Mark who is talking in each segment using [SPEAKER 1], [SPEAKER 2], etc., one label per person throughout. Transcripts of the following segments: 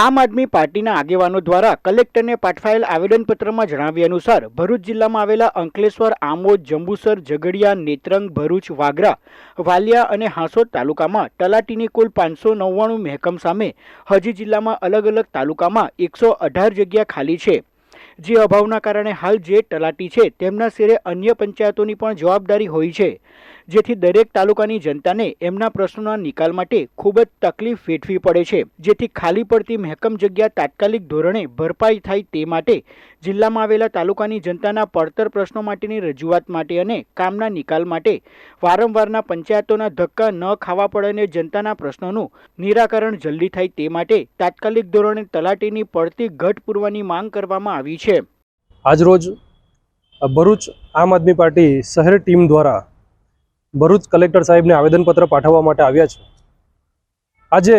[SPEAKER 1] આમ આદમી પાર્ટીના આગેવાનો દ્વારા કલેક્ટરને પાઠવાયેલ આવેદનપત્રમાં જણાવ્યા અનુસાર, ભરૂચ જિલ્લામાં આવેલા અંકલેશ્વર, આમોદ, જંબુસર, ઝઘડિયા, નેત્રંગ, ભરૂચ, વાગરા, વાલિયા અને હાંસોદ તાલુકામાં તલાટીની કુલ પાંચસો નવ્વાણું મહેકમ સામે હજી જિલ્લામાં અલગ અલગ તાલુકામાં એકસો અઢાર જગ્યા ખાલી છે. જે અભાવના કારણે હાલ જે તલાટી છે, તેમના શેરે અન્ય પંચાયતોની પણ જવાબદારી હોય છે. જેથી દરેક તાલુકાની જનતાને એમના પ્રશ્નોના નિકાલ માટે ખૂબ જ તકલીફ વેઠવી પડે છે. જેથી ખાલી પડતી મહેકમ જગ્યા તાત્કાલિક ધોરણે ભરપાઈ થાય તે માટે જિલ્લામાં આવેલા તાલુકાની જનતાના પડતર પ્રશ્નો માટેની રજૂઆત માટે અને કામના નિકાલ માટે વારંવારના પંચાયતોના ધક્કા ન ખાવા પડે અને જનતાના પ્રશ્નોનું નિરાકરણ જલ્દી થાય તે માટે તાત્કાલિક ધોરણે તલાટીની પડતી ઘટ પૂરવાની માંગ કરવામાં આવી છે.
[SPEAKER 2] આજરોજ ભરૂચ આમ આદમી પાર્ટી શહેર ટીમ દ્વારા ભરૂચ કલેક્ટર સાહેબને આવેદનપત્ર પાઠવવા માટે આવ્યા છે. આજે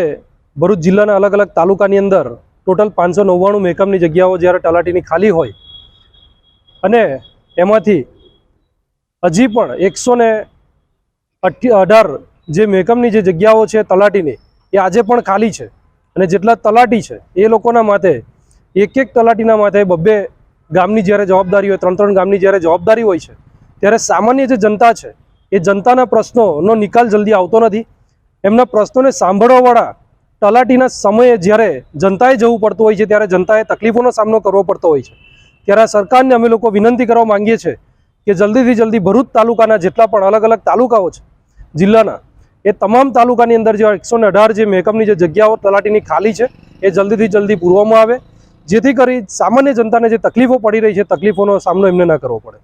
[SPEAKER 2] ભરૂચ જિલ્લાના અલગ અલગ તાલુકાની અંદર ટોટલ પાંચસો નવ્વાણું મેકઅપની જગ્યાઓ જ્યારે તલાટીની ખાલી હોય અને એમાંથી હજી પણ એકસો ને અઢાર જે મેકઅપની જે જગ્યાઓ છે તલાટીની એ આજે પણ ખાલી છે અને જેટલા તલાટી છે એ લોકોના માથે એક એક તલાટીના માથે બબ્બે ગામની જ્યારે જવાબદારી હોય, ત્રણ ત્રણ ગામની જ્યારે જવાબદારી હોય છે, ત્યારે સામાન્ય જે જનતા છે એ જનતાના પ્રશ્નોનો નિકાલ જલ્દી આવતો નથી. એમના પ્રશ્નોને સાંભળવાવાળા તલાટીના સમયે જ્યારે જનતાએ જવું પડતું હોય છે, ત્યારે જનતાએ તકલીફોનો સામનો કરવો પડતો હોય છે. ત્યારે સરકારને અમે લોકો વિનંતી કરવા માંગીએ છીએ કે જલ્દીથી જલ્દી ભરૂચ તાલુકાના જેટલા પણ અલગ અલગ તાલુકાઓ છે, જિલ્લાના, એ તમામ તાલુકાની અંદર જે એકસો અઢાર જે મહેકમની જે જગ્યાઓ તલાટીની ખાલી છે, એ જલ્દીથી જલ્દી પૂરવામાં આવે. જેથી કરી સામાન્ય જનતાને જે તકલીફો પડી રહી છે, તકલીફોનો સામનો એમને ના કરવો પડે.